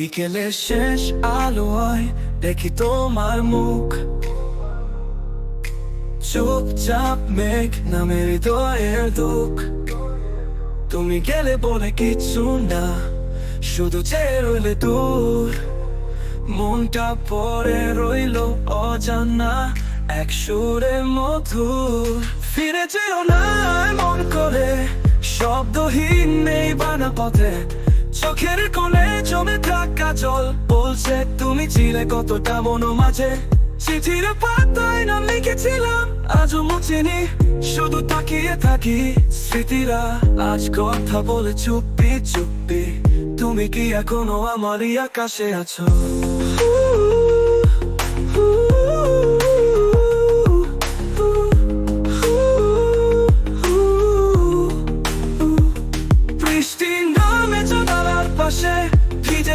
বিকেলের শেষ আলোয় দেখি তোমার মুখ। চুপচাপ মেঘ নামে হৃদয়ের দুঃখ। তুমি গেলে বলে কিছু না, শুধু চেয়ে রইলে দূর। মনটা পরে রইল অজানা, এক সুরে মধুর। ফিরে যেও না মন করে, শব্দহীন নেই বানা পথে চোখের কোণে জমে থাকা জল। বলছে, তুমি ছিলে কতটা মনো মাঝে? চিঠির পাতায় নাম লিখেছিলাম, আজও মুচিনি শুধু তাকিয়ে থাকি স্মৃতিরা। আজ কথা বলে চুপি চুপি। তুমি কি এখনও আমারই আকাশে আছো?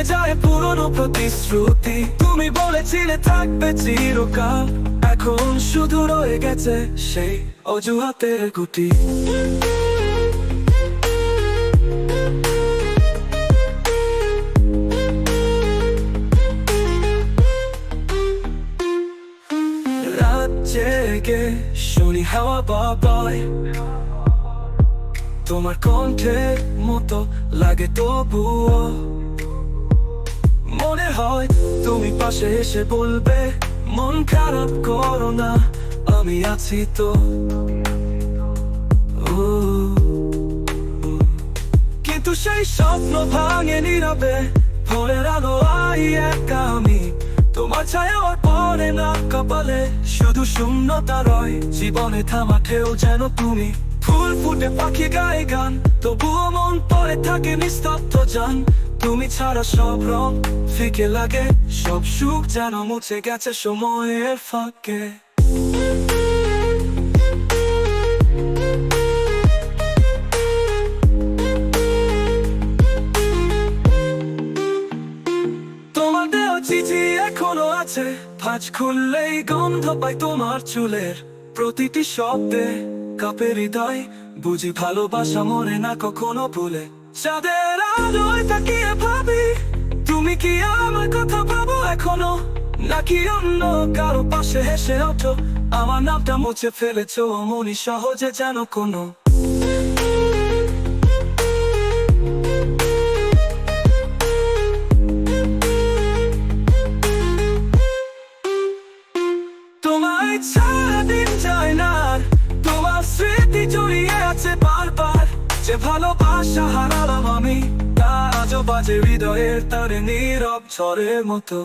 যায় পুরনো প্রতিশ্রুতি। তুমি বলেছিলে থাকবে চিরকাল। এখন শুধু রয়ে গেছে সেই অজুহাতের গুটি। জেগে শুনি হাওয়া বাবায়। তোমার কণ্ঠের মতো লাগে তবুও। মনে হয় তুমি পাশে এসে বলবে, মন খারাপ করো না, আমি আছি তো। কিন্তু সেই স্বপ্ন ভাঙে নীরবে, ভোরের আলো আই একা আমি। তোমার ছায়া পরে না কপালে, শুধু শূন্যতা রয়, জীবনে থামাঠেও যেন তুমি। ফুল ফুটে পাখি গায়ে গান, তবুও মন পরে থাকে নিস্তব্ধ জান তুমি ছাড়া সব রং ফিকে লাগে, সব সুখ যেন মুছে গেছে সময়ের ফাঁকে। চিঠি এখনও আছে ভাঁজ খুললেই গন্ধ পাই তোমার চুলের প্রতিটি শব্দে। কাপের হৃদয়, বুঝি ভালোবাসা মরে না কখনো ভুলে। চাঁদের আলোয় তাকিয়ে ভাবি, তুমি কি আমার কথা ভাবো এখনও? নাকি অন্য কারও পাশে হেসে ওঠো? আমার নামটা মুছে ফেলেছো মনি সহজে যেন কোনো। তোমায় ছাড়া দিন যায় না তোমার স্মৃতি জড়িয়ে যে ভালোবাসা হারালাম আমি। তা আজও বাজে হৃদয়ের তার নীরব ঝড়ের মতো।